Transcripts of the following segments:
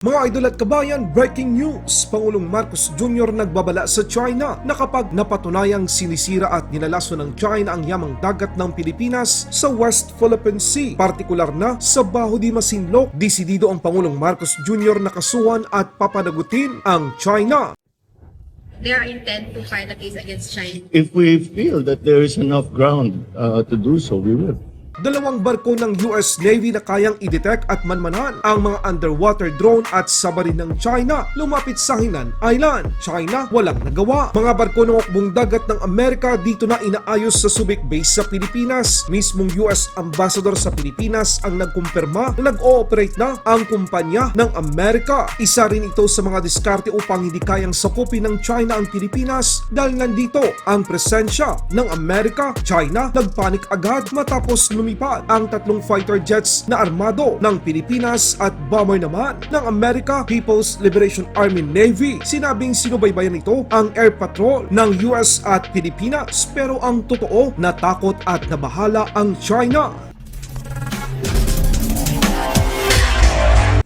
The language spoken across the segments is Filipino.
Mga idol at kabayan, breaking news! Pangulong Marcos Jr. nagbabala sa China na kapag napatunayang sinisira at nilalaso ng China ang yamang dagat ng Pilipinas sa West Philippine Sea, partikular na sa Baho di Masinloc, disidido ang Pangulong Marcos Jr. na kasuhan at papanagutin ang China. they are intent to file a case against China. If we feel that there is enough ground uh, to do so, we will. Dalawang barko ng US Navy na kayang i-detect at manmanan ang mga underwater drone at sabarin ng China lumapit sa Hinan Island. China walang nagawa. Mga barko ng ukbong dagat ng Amerika dito na inaayos sa Subic Base sa Pilipinas. Mismong US Ambassador sa Pilipinas ang nagkumpirma na nag-ooperate na ang kumpanya ng Amerika. Isa rin ito sa mga diskarte upang hindi kayang sakupin ng China ang Pilipinas dahil nandito ang presensya ng Amerika. China nagpanik agad matapos lumipad ang tatlong fighter jets na armado ng Pilipinas at bomber naman ng America People's Liberation Army Navy. Sinabing sinubaybayan nito ang air patrol ng US at Pilipinas pero ang totoo natakot at nabahala ang China.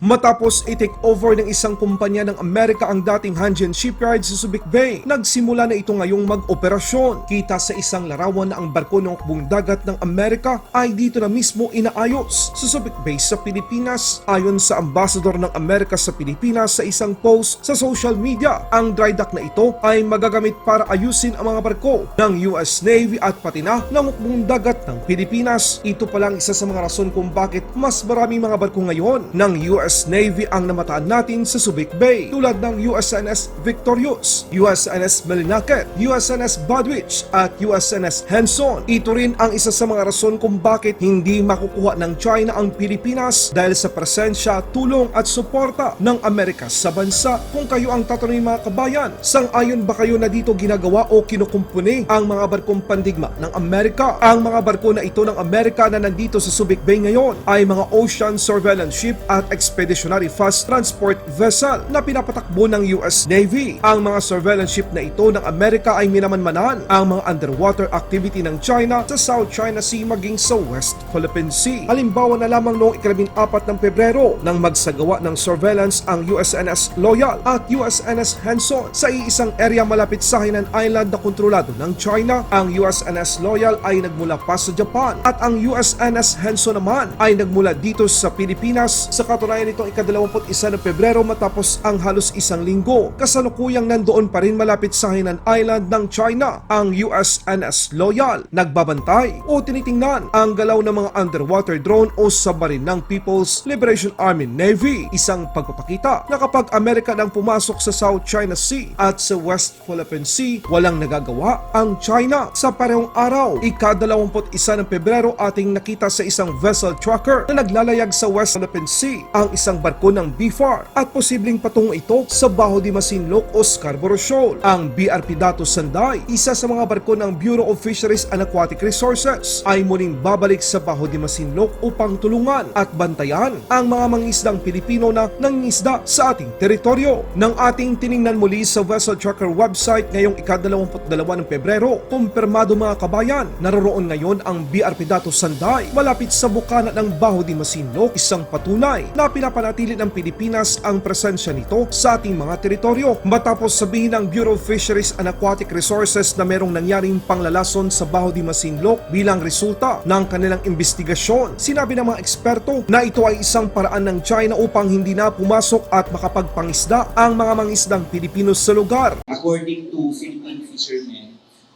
Matapos i-take over ng isang kumpanya ng Amerika ang dating Hanjin Shipyard sa Subic Bay, nagsimula na ito ngayong mag-operasyon. Kita sa isang larawan na ang barko ng ukbong dagat ng Amerika ay dito na mismo inaayos sa Subic Bay sa Pilipinas. Ayon sa ambassador ng Amerika sa Pilipinas sa isang post sa social media, ang dry dock na ito ay magagamit para ayusin ang mga barko ng US Navy at pati na ng ukbong dagat ng Pilipinas. Ito pa lang isa sa mga rason kung bakit mas maraming mga barko ngayon ng US Navy ang namataan natin sa Subic Bay tulad ng USNS Victorious, USNS Malinaket, USNS Badwich at USNS Henson. Ito rin ang isa sa mga rason kung bakit hindi makukuha ng China ang Pilipinas dahil sa presensya, tulong at suporta ng Amerika sa bansa. Kung kayo ang tatanungin mga kabayan, sang-ayon ba kayo na dito ginagawa o kinukumpuni ang mga barkong pandigma ng Amerika? Ang mga barko na ito ng Amerika na nandito sa Subic Bay ngayon ay mga ocean surveillance ship at expeditionary fast transport vessel na pinapatakbo ng US Navy. Ang mga surveillance ship na ito ng Amerika ay minamanmanan ang mga underwater activity ng China sa South China Sea maging sa West Philippine Sea. Halimbawa na lamang noong ikalabing apat ng Pebrero nang magsagawa ng surveillance ang USNS Loyal at USNS Henson sa iisang area malapit sa Hainan Island na kontrolado ng China. Ang USNS Loyal ay nagmula pa sa Japan at ang USNS Henson naman ay nagmula dito sa Pilipinas sa katunayan nitong ikadalawamput isa ng Pebrero matapos ang halos isang linggo. Kasalukuyang nandoon pa rin malapit sa Hainan Island ng China ang USNS Loyal. Nagbabantay o tinitingnan ang galaw ng mga underwater drone o sabarin ng People's Liberation Army Navy. Isang pagpapakita na kapag Amerika ang pumasok sa South China Sea at sa West Philippine Sea, walang nagagawa ang China. Sa parehong araw, ikadalawamput isa ng Pebrero ating nakita sa isang vessel tracker na naglalayag sa West Philippine Sea ang isang barko ng BFAR at posibleng patungo ito sa Baho di Masinloc o Scarborough Shoal. Ang BRP Dato Sanday, isa sa mga barko ng Bureau of Fisheries and Aquatic Resources, ay muling babalik sa Baho di Masinloc upang tulungan at bantayan ang mga mangisdang Pilipino na nangingisda sa ating teritoryo. Nang ating tiningnan muli sa Vessel Tracker website ngayong ika-22 ng Pebrero, kumpirmado mga kabayan, naroroon ngayon ang BRP Dato Sanday malapit sa bukana ng Baho di Masinloc, isang patunay na pinapanatili ng Pilipinas ang presensya nito sa ating mga teritoryo. Matapos sabihin ng Bureau of Fisheries and Aquatic Resources na merong nangyaring panglalason sa Baho di Masinloc bilang resulta ng kanilang investigasyon, sinabi ng mga eksperto na ito ay isang paraan ng China upang hindi na pumasok at makapagpangisda ang mga mangisdang Pilipino sa lugar. according to Philippine fishermen,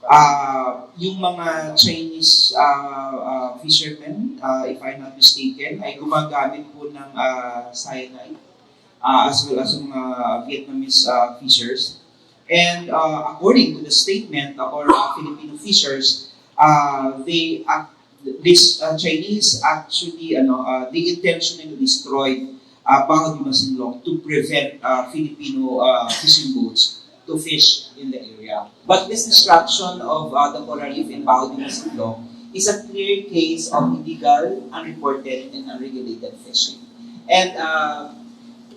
uh, yung mga Chinese uh, uh, fishermen, uh, if I'm not mistaken, ay gumagamit po ng uh, cyanide uh, as well as mga Vietnamese uh, fishers. And uh, according to the statement of our uh, Filipino fishers, uh, they act, this uh, Chinese actually ano, uh, they intentionally destroyed uh, Baho Masinloc to prevent uh, Filipino uh, fishing boats to fish. But this destruction of uh, the coral reef in de Masinloc is a clear case of illegal, unreported, and unregulated fishing. And uh,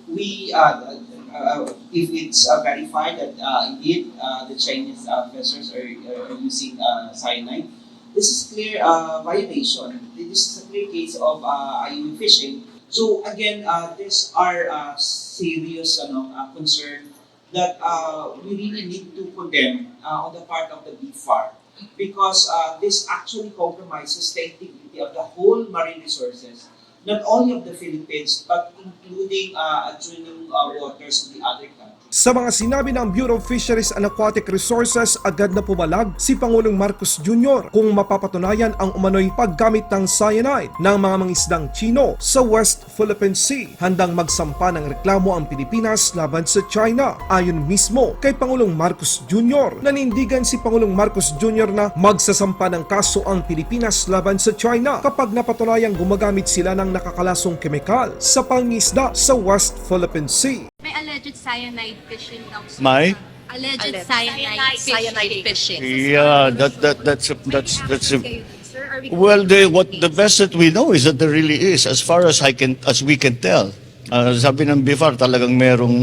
we, uh, uh, if it's uh, verified that uh, indeed uh, the Chinese uh, vessels are, are using uh, cyanide, this is clear uh, violation. This is a clear case of uh, IUU fishing So again, uh, these are uh, serious ano, uh, concern that uh, we really need to condemn uh, on the part of the BFAR because uh, this actually compromises the integrity of the whole marine resources, not only of the Philippines, but including uh, adjoining uh, waters of the other countries. Sa mga sinabi ng Bureau of Fisheries and Aquatic Resources, agad na pumalag si Pangulong Marcos Jr. kung mapapatunayan ang umano'y paggamit ng cyanide ng mga mangisdang Chino sa West Philippine Sea. Handang magsampa ng reklamo ang Pilipinas laban sa China. Ayon mismo kay Pangulong Marcos Jr. Nanindigan si Pangulong Marcos Jr. na magsasampa ng kaso ang Pilipinas laban sa China kapag napatunayang gumagamit sila ng nakakalasong kemikal sa pangisda sa West Philippine Sea. Alleged cyanide fishing daw. sir. May? Alleged, Alleged. cyanide, Cyanide fishing. fishing. Yeah, that that that's a, that's that's a, Kayo dun, sir? Are we well. The what the best that we know is that there really is, as far as I can as we can tell. Uh, sabi ng BIFAR talagang merong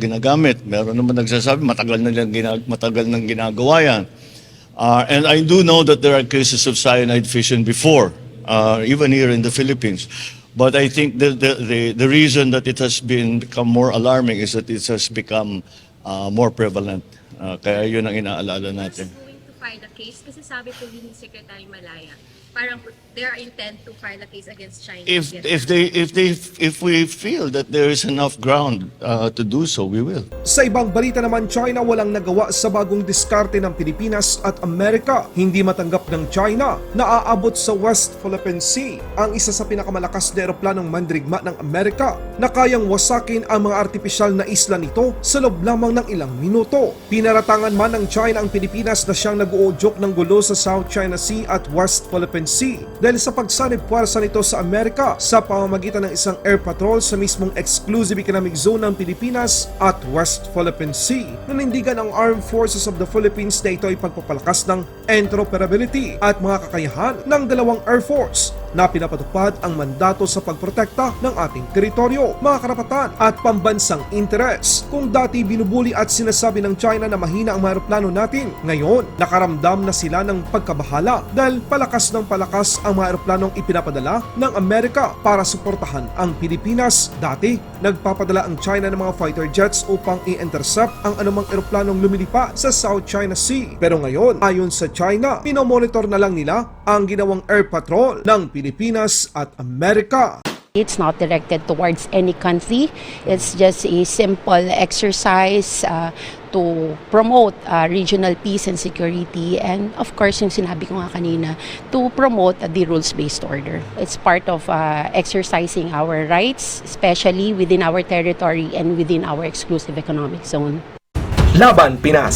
ginagamit. Meron naman nagsasabi matagal na lang ginag matagal nang ginagawa yan. Uh, and I do know that there are cases of cyanide fishing before, uh, even here in the Philippines. But I think the, the, the, the reason that it has been become more alarming is that it has become uh, more prevalent. Uh, kaya yun ang inaalala natin. Who's going to file a case? Kasi sabi po ni Secretary Malaya, parang they are intent to file a case against China. If Yes. if they if they if we feel that there is enough ground uh, to do so, we will. Sa ibang balita naman, China walang nagawa sa bagong diskarte ng Pilipinas at Amerika. Hindi matanggap ng China na aabot sa West Philippine Sea ang isa sa pinakamalakas na eroplanong mandirigma ng Amerika na kayang wasakin ang mga artipisyal na isla nito sa loob lamang ng ilang minuto. Pinaratangan man ng China ang Pilipinas na siyang nag-uudyok ng gulo sa South China Sea at West Philippine Sea dahil sa pagsanib puwersa nito sa Amerika sa pamamagitan ng isang air patrol sa mismong exclusive economic zone ng Pilipinas at West Philippine Sea. Nanindigan ang Armed Forces of the Philippines na ito ay pagpapalakas ng interoperability at mga kakayahan ng dalawang Air Force na pinapatupad ang mandato sa pagprotekta ng ating teritoryo, mga karapatan at pambansang interes. Kung dati binubuli at sinasabi ng China na mahina ang mga aeroplano natin, ngayon nakaramdam na sila ng pagkabahala dahil palakas ng palakas ang mga aeroplanong ipinapadala ng Amerika para suportahan ang Pilipinas. Dati, nagpapadala ang China ng mga fighter jets upang i-intercept ang anumang aeroplanong lumilipa sa South China Sea. Pero ngayon, ayon sa China, pinomonitor na lang nila ang ginawang air patrol ng Pilipinas at Amerika. It's not directed towards any country. It's just a simple exercise uh, to promote uh, regional peace and security and of course yung sinabi ko nga kanina to promote uh, the rules-based order. It's part of uh, exercising our rights especially within our territory and within our exclusive economic zone. Laban Pinas